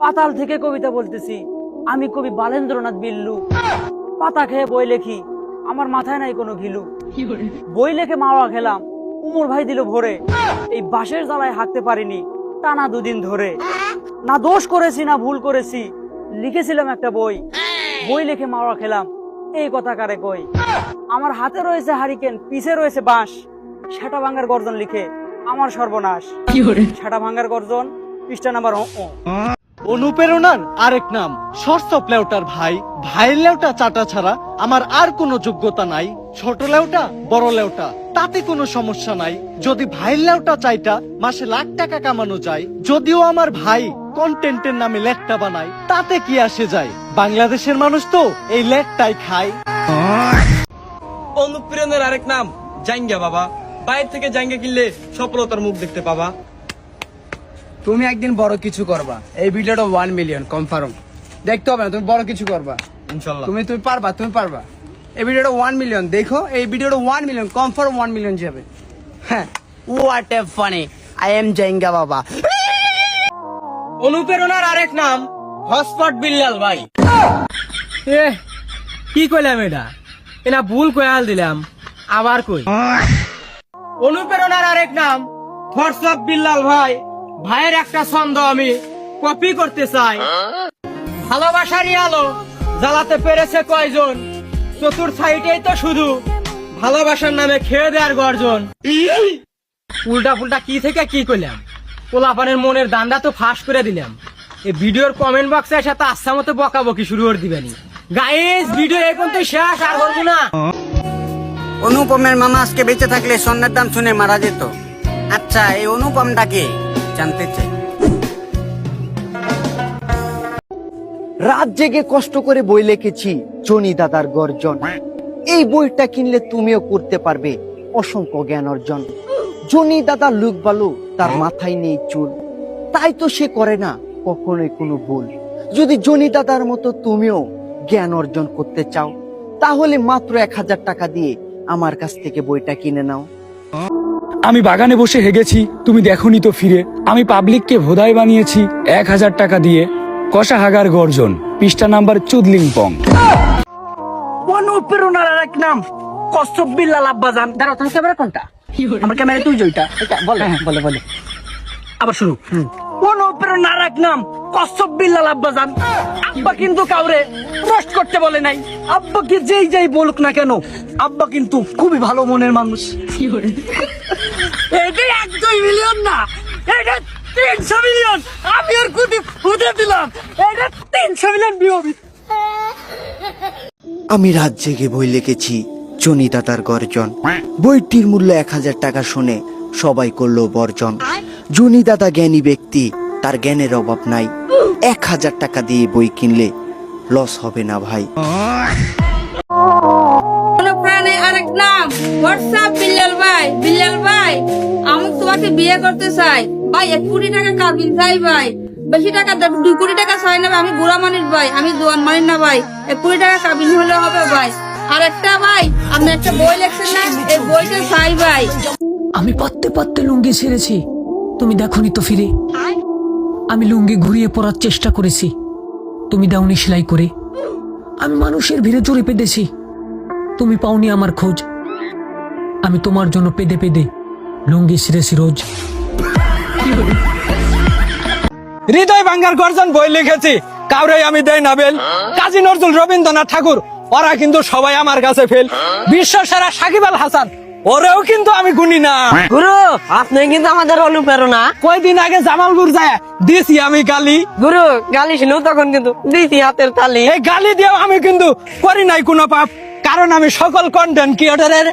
পাতাল থেকে কবিতা বলতেছি। আমি কবি বালেন্দ্রনাথ বিল্লু। পাতা খেয়ে বই লেখি। আমার মাথায় নাই কোনো ঘিলু। বই লেখে মাওয়া খেলাম। উমর ভাই দিল ভরে। এই বাঁশের জ্বালায় হাঁটতে পারিনি। টানা দুদিন ধরে। না দোষ করেছি না ভুল করেছি। লিখেছিলাম একটা বই। বই লিখে মাওয়া খেলাম। এই কথা কারে কই? আমার হাতে রয়েছে হারিকেন পিছে রয়েছে বাঁশ। সেটা ভাঙ্গার গর্জন লিখে। আমার সর্বনাশ। সেটা ভাঙ্গার গর্জন পৃষ্ঠা নাম্বার। অনুপ্রেরণার আরেক নাম। ষষ্ঠ লেউটার ভাই ভাই লেউটা চাটা ছাড়া আমার আর কোনো যোগ্যতা নাই। ছোট লেউটা, বড় লেউটা, তাতে কোনো সমস্যা নাই। যদি ভাই লেউটা চাইটা, মাসে লাখ টাকা কামানো যায়। যদিও আমার ভাই কন্টেন্টের নামে লেটটা বানায়, তাতে কি আসে যায়? বাংলাদেশের মানুষ তো এই লেটটাই খায়। অনুপ্রেরণের আরেক নাম জাঙ্গা বাবা। বাইরে থেকে জাঙ্গা কিনলে সফলতার মুখ দেখতে পাবা। তুমি একদিন বড় কিছু করবা। এই ভিডিওটা ওয়ান মিলিয়ন কনফার্ম দেখতে হবে না তুমি বড় কিছু করবা। ইনশাল্লাহ। তুমি তুমি পারবা তুমি পারবা। এই ভিডিওটা ওয়ান মিলিয়ন দেখো এই ভিডিওটা one million confirm one million যাবে। হ্যাঁ। What a funny I am জাইঙ্গা বাবা অনুপ্রেরণার আরেক নাম হসপট বিল্লাল ভাই। এ কি কইলাম এটা? এটা ভুল কয়াল দিলাম আবার কই? অনুপ্রেরণার আরেক নাম হোয়াটসঅ্যাপ বিল্লাল ভাই। ভাইয়ের একটা ছন্দ আমি কপি করতে চাই। ভালোবাসারই আলো জ্বালাতে পেরেছে কয়জন? চতুর সাইডেই তো শুধু ভালোবাসার নামে খেয়ে দেওয়ার গর্জন। উল্টা পুল্টা কি থেকে কি করলাম পোলাপানের মনের দান্ডা তো ফাঁস করে দিলাম। এই ভিডিওর কমেন্ট বক্সে এসে তো আচ্ছা মতো বকাবকি শুরু করে দিবেনি। গাইস ভিডিও এই পর্যন্ত শেষ আর করব না। অনুপমের মামা আজকে বেঁচে থাকলে স্বর্ণের দাম শুনে মারা যেত। আচ্ছা এই অনুপমটাকে জানতে চাই। রাত জেগে কষ্ট করে বই লিখেছি, জনি দাদার গর্জন। এই বইটা কিনলে তুমিও করতে পারবে, অসংখ্য জ্ঞান অর্জন। জনি দাদা লুক বালু, তার মাথায় নেই চুল। তাই তো সে করে না, কখনোই কোনো ভুল। যদি জনি দাদার মতো তুমিও জ্ঞান অর্জন করতে চাও, তাহলে মাত্র এক হাজার টাকা দিয়ে আমার কাছ থেকে বইটা কিনে নাও। আমি বাগানে বসে হেগেছি, তুমি দেখনি তো ফিরে। আমি পাবলিককে ভোদাই বানিয়েছি, এক হাজার টাকা দিয়ে। কষা হাগার গর্জন, পৃষ্ঠা নাম্বার চুদলিং পং অনুপ্রেরণার আরেক নাম আমার বলে বলে এক নাম আব্বাজান। আব্বা কিন্তু কাউরে করতে বলে নাই। আব্বাকে যেই যেই বলুক না কেন, আব্বা কিন্তু খুবই ভালো মনের মানুষ। এটা এক দুই মিলিয়ন না, এটা তিনশো মিলিয়ন আমি আর কোটি ফুটে দিলাম, এটা তিনশো মিলিয়ন আমি রাত জেগে বই লিখেছি জনি দাদার গর্জন। বইটির মূল্য এক হাজার টাকা শুনে সবাই করল বর্জন। জনি দাদা জ্ঞানী ব্যক্তি, তার জ্ঞানের অভাব নাই। এক হাজার টাকা দিয়ে বই কিনলে লস হবে না ভাই। হোয়াটসঅ্যাপ বিল্লাল ভাই বিল্লাল ভাই, আমি তোমাকে বিয়ে করতে চাই। ভাই, এক কোটি টাকা কাবিন চাই ভাই। বেশি টাকা দুই কোটি টাকা চাই না আমি বুড়া মানির ভাই, আমি জোয়ান মানির না ভাই। এক কোটি টাকা কাবিন হলে হবে ভাই। আর একটা ভাই আপনি একটা বই লেখছেন না, এই বইটা চাই ভাই। আমি পাততে পাততে লুঙ্গি ছেড়েছি। তুমি দেখনি তো ফিরে। আমি লুঙ্গি ঘুরিয়ে পরার চেষ্টা করেছি। তুমি দাওনি সেলাই করে। আমি মানুষের ভিড়ে জোরে পেদেছি তুমি পাওনি আমার খোঁজ। আমি তোমার জন্য পেদে পেদে লুঙ্গি ছিঁড়েছি রোজ। হৃদয় ভাঙ্গার গর্জন বই লিখেছি। কাউরে আমি দেই না বেল। কাজী নজরুল রবীন্দ্রনাথ ঠাকুর ওরা কিন্তু সবাই আমার কাছে ফেল। বিশ্ব সেরা সাকিব আল হাসান ওরেও কিন্তু আমি গুনি না। গুরু আপনি কিন্তু আমাদের অনুপ্রেরণা। কয়দিন আগে জামালপুর যায় দিছি আমি গালি। গুরু গালি শুনো তখন কিন্তু দিছি হাতের তালি। এই গালি দিয়েও আমি কিন্তু করি নাই কোনো পাপ। কারণ আমি সকল কন্টেন্ট ক্রিয়েটরের